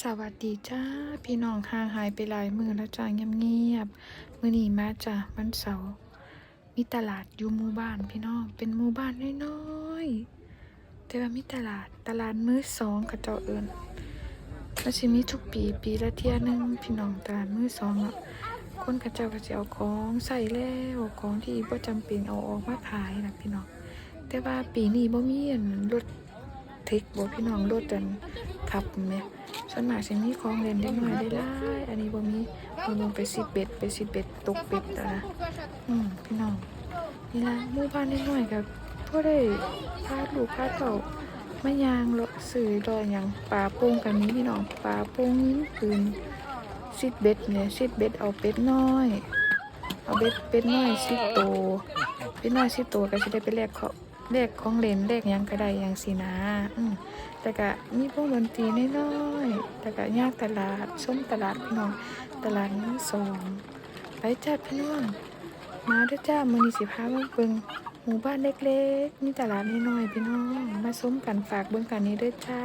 สวัสดีจ้า พี่น้องห่างหายไปหลายมือแล้วจ้าเงียบๆมือนี้มาจ้าวันเสาร์มีตลาดอยู่หมู่บ้านพี่น้องเป็นหมู่บ้านน้อยๆแต่ว่ามีตลาดตลาดมือสองกับเจ้าเอิญมันสิมีทุกปีปีละเที่ยหนึงพี่น้องตลาดมือสองอะคนกับเจ้าก็จะเอาของใส่แล้วของที่บ่จำเป็นเอาออกมาขายนะพี่น้องแต่ว่าปีนี้บ่มีรถ ทคบ่พี่น้องรถอันขับแม่ส่วนมากสิมีของเล่นได้หน่อยได้หลายอันนี้บ่มีบ่ลงไปสิบเบ็ดไปสิบเบ็ดตกเบ็ดอะนะอืมพี่น้องนี่ล่ะหมู่บ้านน้อยๆก็พอได้พาลูกพาเต่ามาย่างเลาะซื้อดอยหยังปลาโป่งกันนี้พี่น้องปลาโป่งยิงปืนสิบเบ็ดเนี่ยสิบเบ็ดเอาเป็ดน้อย เอาเบ็ดเป็ดน้อยสิบโตวเป็ดน้อยสิบโตวก็สิได้ไปแลกเขา แลกของเล่นแลกหยังก็ได้อย่างสินะอืมแต่ก็มีพวกดนตรีน้อยๆแต่ก็ยากตลาดส้มตลาดพี่น้องตลาดมือสองไปจ้าพี่น้องมาเด้อจ้ามือนีสิพามาเบิ่งหมู่บ้านเล็กๆ มีตลาดน้อยๆพี่น้องมาส้มกันฝากเบิ่งกันนี้ด้อจ้า